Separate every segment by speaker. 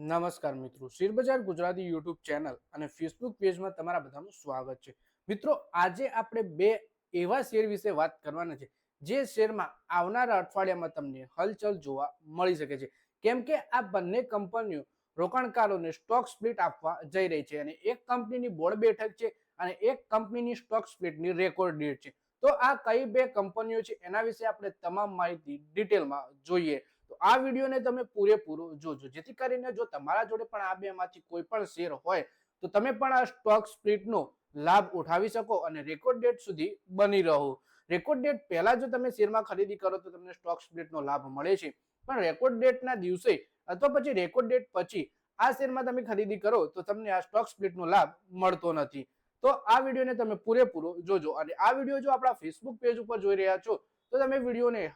Speaker 1: નમસ્કાર મિત્રો. શેરબજાર ગુજરાતી યુટ્યુબ ચેનલ અને ફેસબુક પેજમાં તમારા બધાનું સ્વાગત છે. મિત્રો, આજે આપણે બે એવા શેર વિશે વાત કરવાના છે, જે શેરમાં આવનારા અઠવાડિયામાં તમને હલચલ જોવા મળી શકે છે. કેમ કે આ બંને કંપનીઓ રોકાણકારોને સ્ટોક સ્પ્લિટ આપવા જઈ રહી છે અને એક કંપનીની બોર્ડ બેઠક છે અને એક કંપનીની સ્ટોક સ્પ્લિટની રેકોર્ડ ડેટ છે. તો આ કઈ બે કંપનીઓ છે એના વિશે આપણે તમામ માહિતી ડિટેલમાં જોઈએ. આ વિડીયોને તમે પૂરેપૂરો જોજો. જેથી કરીને જો તમારા જોડે પણ આ બેમાંથી કોઈ પણ શેર હોય, તો તમે પણ આ સ્ટોક સ્પ્લિટનો લાભ ઉઠાવી શકો અને રેકોર્ડ ડેટ સુધી બની રહો. રેકોર્ડ ડેટ પહેલા જો તમે શેરમાં ખરીદી કરો, તો તમને સ્ટોક સ્પ્લિટનો લાભ મળે છે. પણ રેકોર્ડ ડેટના દિવસે અથવા પછી રેકોર્ડ ડેટ પછી આ શેરમાં તમે ખરીદી કરો, તો તમને આ સ્ટોક સ્પ્લિટનો લાભ મળતો નથી. તો આ વિડીયોને તમે પૂરેપૂરો જોજો. અને આ વીડિયો જો આપણા ફેસબુક પેજ ઉપર જોઈ રહ્યા છો, તો તમે વિડીયોને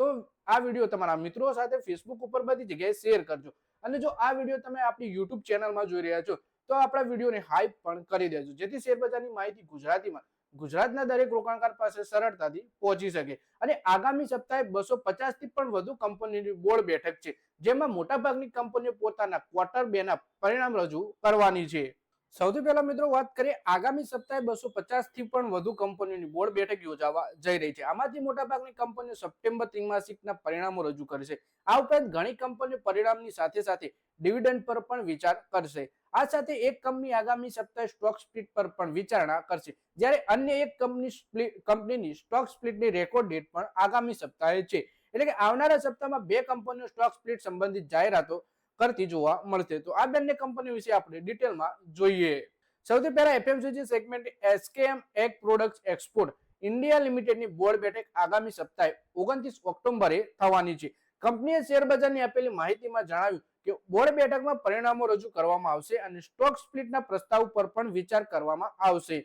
Speaker 1: તો આ વીડિયો તમારા મિત્રો સાથે ફેસબુક ઉપર બધી જગ્યાએ શેર કરજો. અને જો આ વીડિયો તમે આપણી યુટ્યુબ ચેનલમાં જોઈ રહ્યા છો, તો આપણા વિડીયોને હાઈપ પણ કરી દેજો. જેથી શેરબજારની માહિતી ગુજરાતીમાં, ગુજરાતના દરેક રોકાણકાર પાસે સરળતાથી પહોંચી શકે. અને આગામી સપ્તાહે બસો પચાસથી પણ વધુ કંપનીની બોર્ડ બેઠક છે, જેમાં મોટાભાગની કંપનીઓ પોતાના ક્વાર્ટર બેના પરિણામ રજૂ કરવાની છે. સૌથી પહેલા મિત્રો વાત કરીએ, આગામી સપ્તાહે બસો થી પણ વધુ કંપનીઓની બોર્ડ બેઠક યોજાવા જઈ રહી છે. આમાંથી મોટાભાગની કંપનીઓ સપ્ટેમ્બર ત્રિમાસિકના પરિણામો રજૂ કરશે. આ ઉપરાંત ઘણી કંપનીઓ પરિણામની સાથે સાથે ડિવિડન્ડ પર પણ વિચાર કરશે. આ સાથે એક કંપની આગામી સપ્તાહે સ્ટોક સ્પ્લિટ પર પણ વિચારણા કરશે. જ્યારે અન્ય એક કંપની કંપનીની સ્ટોક સ્પ્લિટની રેકોર્ડ ડેટ પણ આગામી સપ્તાહે છે. એટલે કે આવનારા સપ્તાહમાં બે કંપનીઓ સ્ટોક સ્પ્લિટ સંબંધિત જાહેરાતો કરતી જોવા મળશે. તો આ બંને કંપની વિશે આપણે ડિટેલમાં જોઈએ. સૌથી પહેલા FMCG segment SKM egg product export India લિમિટેડની board બેઠક આગામી સપ્તાહે ઓગણત્રીસ ઓક્ટોબરે થવાની છે. કંપનીએ શેર બજારની આપેલી માહિતીમાં જણાવ્યું કે બોર્ડ બેઠકમાં પરિણામો રજૂ કરવામાં આવશે અને સ્ટોક સ્પ્લિટના પ્રસ્તાવ પર પણ વિચાર કરવામાં આવશે.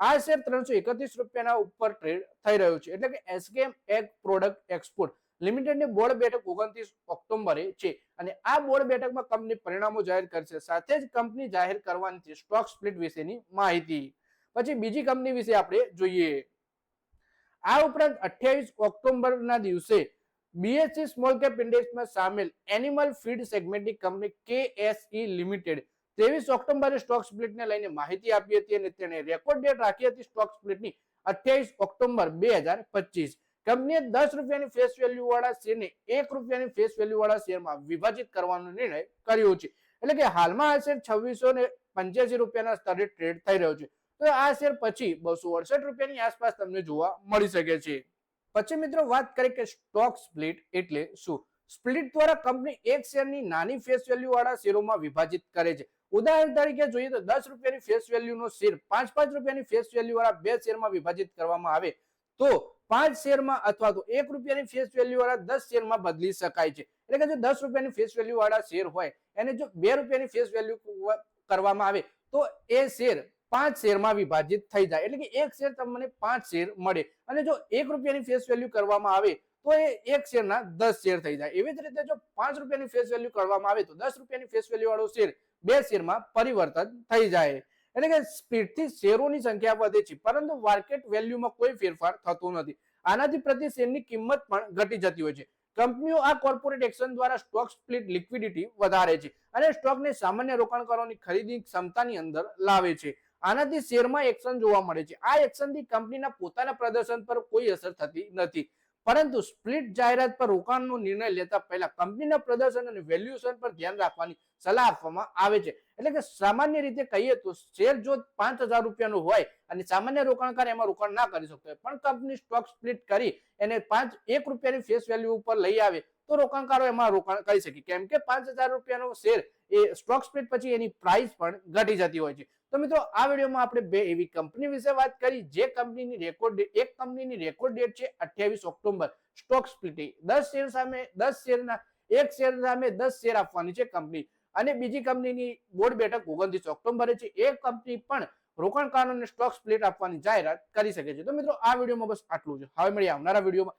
Speaker 1: આ શેર ત્રણસો એકત્રીસ રૂપિયાના ઉપર ટ્રેડ થઈ રહ્યો છે. એટલે કે એસકેએમ એગ પ્રોડક્ટ એક્સપોર્ટ લિમિટેડની બોર્ડ બેઠક ઓગણત્રીસ ઓક્ટોબરે છે અને આ બોર્ડ બેઠકમાં કંપની પરિણામો જાહેર કરશે. સાથે જ કંપની જાહેર કરવાની છે સ્ટોક સ્પ્લિટ વિશેની માહિતી. પછી બીજી કંપની વિશે આપણે જોઈએ. આ ઉપરાંત અઠ્યાવીસ ઓક્ટોબરના દિવસે બીએસસી સ્મોલ કેપ ઇન્ડેક્સમાં સામેલ એનિમલ ફીડ સેગમેન્ટની કંપની કેએસઈ લિમિટેડ ત્રેવીસ ઓક્ટોબરે સ્ટોક સ્પ્લિટને લઈને માહિતી આપી હતી અને તેણે રેકોર્ડ ડેટ રાખી હતી સ્ટોક સ્પ્લિટની અઠ્યાવીસ ઓક્ટોબર બે હજાર પચીસ. કંપનીએ દસ રૂપિયાની ફેસ વેલ્યુ વાળા શેરને એક રૂપિયાની ફેસ વેલ્યુ વાળા શેરમાં વિભાજિત કરવાનો નિર્ણય કર્યો છે. એટલે કે હાલમાં આ શેર છવ્વીસો ને પંચ્યાસી રૂપિયાના સ્તરે ટ્રેડ થઈ રહ્યો છે. તો આ શેર પછી બસો અડસઠ રૂપિયાની આસપાસ તમને જોવા મળી શકે છે. પછી મિત્રો વાત કરીએ કે સ્ટોક સ્પ્લિટ એટલે શું? સ્પ્લિટ દ્વારા કંપની એક શેરની નાની ફેસ વેલ્યુ વાળા શેરોમાં વિભાજિત કરે છે. ઉદાહરણ તરીકે જોઈએ તો દસ રૂપિયાની ફેસ વેલ્યુનો શેર પાંચ પાંચ રૂપિયાની ફેસ વેલ્યુ વાળા બે શેરમાં વિભાજિત કરવામાં આવે તો પાંચ શેરમાં અથવા તો એક રૂપિયાની ફેસ વેલ્યુ વાળા દસ શેરમાં બદલી શકાય છે. એટલે કે જો દસ રૂપિયાની ફેસ વેલ્યુ વાળા શેર હોય, એને જો બે રૂપિયાની ફેસ વેલ્યુ કરવામાં આવે, તો એ શેર પાંચ શેરમાં વિભાજિત થઈ જાય. એટલે કે એક શેર તમને પાંચ શેર મળે. અને જો એક રૂપિયાની ફેસ વેલ્યુ કરવામાં આવે, તો એ એક શેરના દસ શેર થઈ જાય. એવી જ રીતે જો પાંચ રૂપિયાની ફેસ વેલ્યુ કરવામાં આવે, તો દસ રૂપિયાની ફેસ વેલ્યુ વાળો શેર બે શેરમાં પરિવર્તન થઈ જાય. એટલે કે સ્પીડથી શેરોની સંખ્યા વધે છે, પરંતુ માર્કેટ વેલ્યુમાં કોઈ ફેરફાર થતો નથી. આનાથી પ્રતિ શેરની કિંમત પણ ઘટી જતી હોય છે. કંપનીઓ આ કોર્પોરેટ એક્શન દ્વારા સ્ટોક સ્પ્લિટ લિક્વિડિટી વધારે છે અને સ્ટોકને સામાન્ય રોકાણકારોની ખરીદી ક્ષમતાની અંદર લાવે છે. આનાથી શેરમાં એક્શન જોવા મળે છે. આ એક્શનથી કંપનીના પોતાના પ્રદર્શન પર કોઈ અસર થતી નથી. પરંતુ સ્પ્લિટ જાહેરાત પર રોકાણનો નિર્ણય લેતા પહેલા કંપનીના પ્રદર્શન અને વેલ્યુએશન પર ધ્યાન રાખવાની સલાહ આપવામાં આવે છે. એટલે કે સામાન્ય રીતે કહીએ તો શેર જો પાંચ હજાર રૂપિયાનો હોય અને સામાન્ય રોકાણકાર એમાં રોકાણ ના કરી શકતો હોય. પણ કંપની સ્ટોક સ્પ્લિટ કરી એને પાંચ એક રૂપિયાની ફેસ વેલ્યુ ઉપર લઈ આવે તો રોકાણકારો એમાં રોકાણ કરી શકે. કેમ કે પાંચ હજાર રૂપિયાનો શેર એ સ્ટોક સ્પ્લિટ પછી એની પ્રાઇસ પણ ઘટી જતી હોય છે. તો મિત્રો, આ વિડીયોમાં આપણે બે એવી કંપની વિશે વાત કરી, જે કંપનીની રેકોર્ડ એક કંપનીની રેકોર્ડ ડેટ છે અઠ્યાવીસ ઓક્ટોબર. સ્ટોક સ્પ્લિટ દસ શેર સામે, દસ શેરના એક શેર સામે દસ શેર આપવાની છે કંપની અને બીજી કંપનીની બોર્ડ બેઠક ઓગણત્રીસ ઓક્ટોબરે છે. એ કંપની પણ રોકાણકારોને સ્ટોક સ્પ્લિટ આપવાની જાહેરાત કરી શકે છે. તો મિત્રો, આ વિડીયોમાં બસ આટલું છે હવે મળીએ આવનારા વિડીયોમાં.